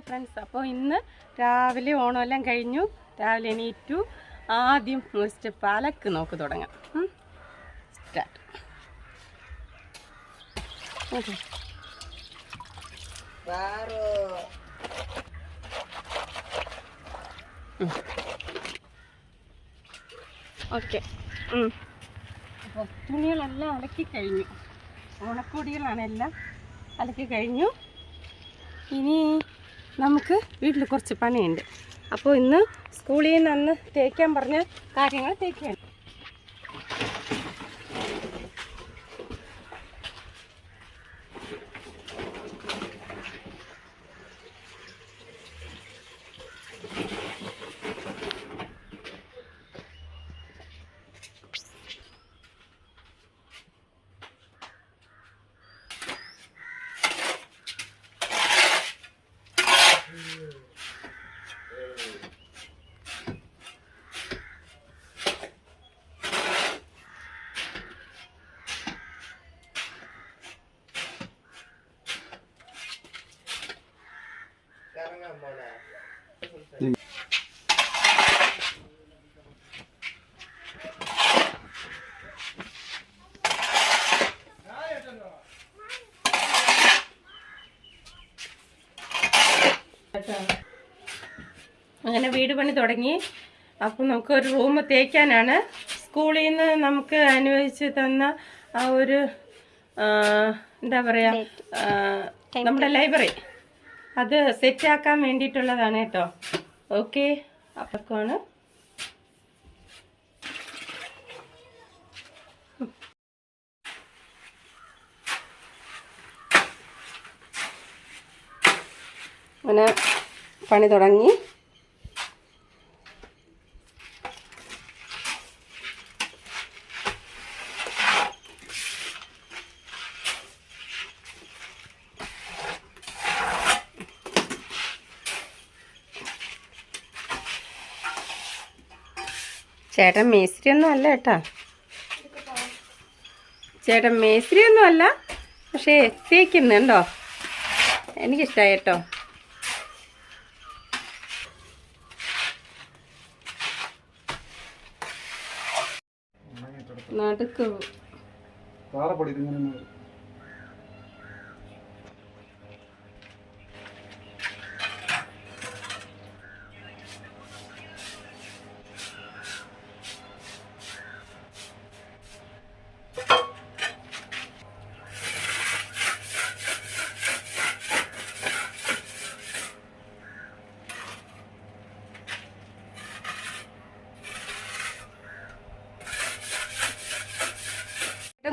Hi friends അപ്പോൾ ഇന്ന് രാവിലെ ഓണമെല്ലാം കഴിഞ്ഞു. രാവിലെ എണീറ്റു. ആദ്യം ഫസ്റ്റ് പാലക്ക് നോക്ക് തുടങ്ങാം. Start okay. ഓക്കെ. അപ്പോൾ തുണികളെല്ലാം അലക്കി കഴിഞ്ഞു. ഓണക്കോടികളാണ് എല്ലാം അലക്കി കഴിഞ്ഞു. ഇനി നമുക്ക് വീട്ടിൽ കുറച്ച് പണിയുണ്ട്. അപ്പോൾ ഇന്ന് സ്കൂളിൽ നിന്ന് അന്ന് തേക്കാൻ പറഞ്ഞ കാര്യങ്ങൾ തേക്കാൻ അങ്ങനെ വീട് പണി തുടങ്ങി. അപ്പോൾ നമുക്ക് ഒരു റൂം തേക്കാനാണ്. സ്കൂളിൽ നിന്ന് നമുക്ക് അനുവദിച്ച് തന്ന ആ ഒരു എന്താ പറയുക നമ്മുടെ ലൈബ്രറി. അത് സെറ്റാക്കാൻ വേണ്ടിയിട്ടുള്ളതാണ് കേട്ടോ. ഓക്കെ. അപ്പൊക്കാണ് അങ്ങനെ പണി തുടങ്ങി. ചേട്ടൻ മേസ്ത്രി ഒന്നും അല്ല കേട്ടാ. ചേട്ടൻ മേസ്ത്രി ഒന്നും അല്ല പക്ഷേ തേക്കുന്നുണ്ടോ എനിക്കിഷ്ടമായി കേട്ടോ. നടുക്ക്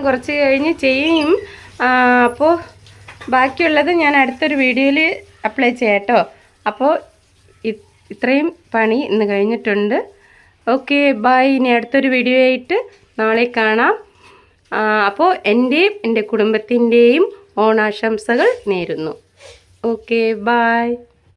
കുറച്ച് കഴിഞ്ഞ് ചെയ്യും. അപ്പോൾ ബാക്കിയുള്ളത് ഞാൻ അടുത്തൊരു വീഡിയോയിൽ അപ്ലൈ ചെയ്യാം കേട്ടോ അപ്പോൾ ഇത്രയും പണി ഇന്ന് കഴിഞ്ഞിട്ടുണ്ട്. ഓക്കെ ബായ് ഇനി അടുത്തൊരു വീഡിയോ ആയിട്ട് നാളെ കാണാം. അപ്പോൾ എന്റെയും എന്റെ കുടുംബത്തിന്റെയും ഓണാശംസകൾ നേരുന്നു. Okay bye.